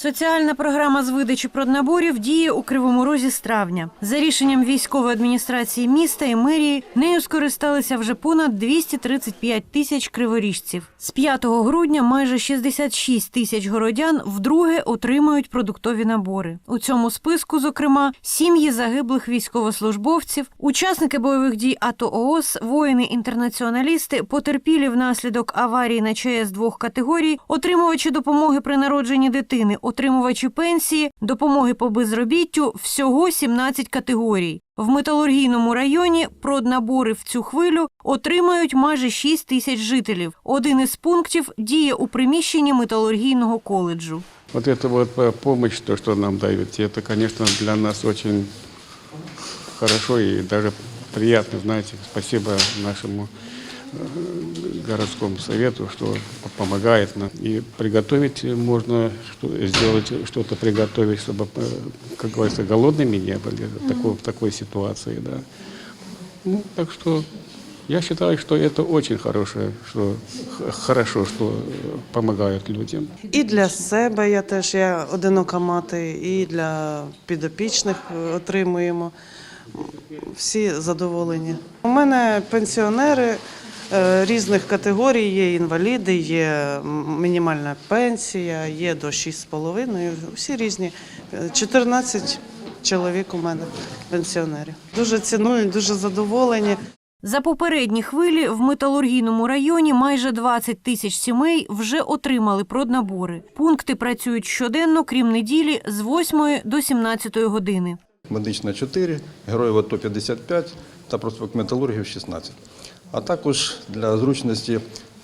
Соціальна програма з видачі проднаборів діє у Кривому Розі з травня. За рішенням військової адміністрації міста і мерії нею скористалися вже понад 235 тисяч криворіжців. З 5 грудня майже 66 тисяч городян вдруге отримують продуктові набори. У цьому списку, зокрема, сім'ї загиблих військовослужбовців, учасники бойових дій АТО ООС, воїни-інтернаціоналісти, потерпілі внаслідок аварії на ЧАЕС двох категорій, отримувачі допомоги при народженні дитини, отримувачі пенсії, допомоги по безробіттю всього 17 категорій. В металургійному районі проднабори в цю хвилю отримають майже 6 тисяч жителів. Один із пунктів діє у приміщенні металургійного коледжу. Вот эта вот э, помощь, то, что нам дают, это, конечно, для нас очень хорошо и даже приятно, знаете, спасибо нашему э, городскому совету, что по- помогает нам. И приготовить можно, что, сделать что-то приготовить, чтобы, э, как говорится, голодными не были в такой, в такой ситуации, да. Ну, так что я считаю, что это очень хорошее, что х- хорошо, что э, помогают людям. І для себе я теж я одинока мати, і для підопічних е, отримуємо. Всі задоволені. У мене пенсіонери е, різних категорій, є інваліди, є мінімальна пенсія, є до 6,5, всі різні. Е, 14 чоловік у мене пенсіонерів. Дуже цінують, дуже задоволені. За попередні хвилі в металургійному районі майже 20 тисяч сімей вже отримали проднабори. Пункти працюють щоденно, крім неділі, з 8 до 17 години. Медична 4, героїв АТО 55 та проспект металургів 16. А також для зручності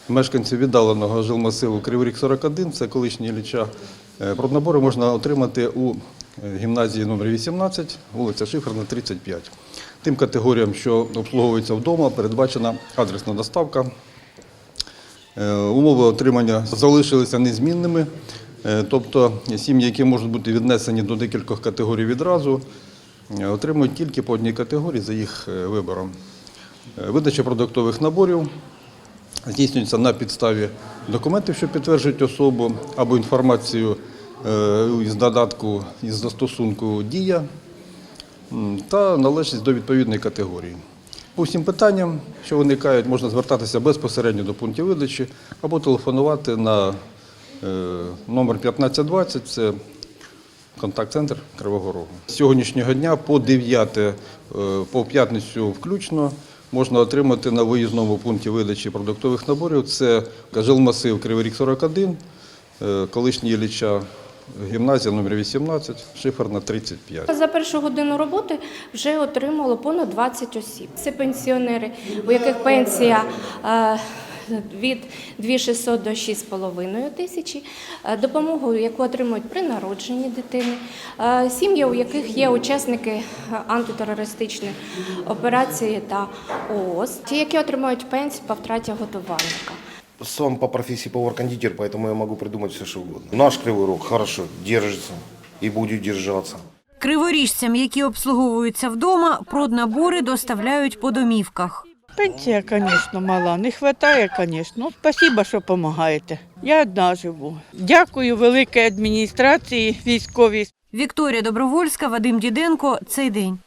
мешканців віддаленого жилмасиву Кривий Ріг 41, це колишній Ілліча, е, проднабори можна отримати у е, гімназії номер 18, вулиця Шиферна, 35. Тим категоріям, що обслуговуються вдома, передбачена адресна доставка. Е, Умови отримання залишилися незмінними, тобто сім'ї, які можуть бути віднесені до декількох категорій відразу, отримують тільки по одній категорії за їх е, вибором. Е, Видача продуктових наборів здійснюється на підставі документів, що підтверджують особу, або інформацію е, із додатку із застосунку Дія та належність до відповідної категорії. По всім питанням, що виникають, можна звертатися безпосередньо до пунктів видачі або телефонувати на е, номер 1520, це контакт-центр Кривого Рогу. З сьогоднішнього дня по 9, е, по п'ятницю включно можна отримати на виїзному пункті видачі продуктових наборів. Це жилмасив Кривий Ріг 41, е, колишній Ілліча, гімназія номер 18, шиферна 35. За першу годину роботи вже отримало понад 20 осіб. Це пенсіонери, у яких пенсія е, від 2600 до 6,5 тисячі, Е, допомогу, яку отримують при народженні дитини, Е, сім'ї, у яких є учасники е, антитерористичної операції та ООС, ті, які отримують пенсію по втраті годувальника. Сам по профессии повар-кондитер, поэтому я могу придумать все, что угодно. Наш Кривой Рог хорошо держится и будет держаться. Криворіжцям, які обслуговуються вдома, проднабори доставляють по домівках. Пенсія, звісно, мала. Не вистачає, звісно. Ну, Спасибо, що допомагаєте. Я одна живу. Дякую великій адміністрації військовій. Вікторія Добровольська, Вадим Діденко. Цей день.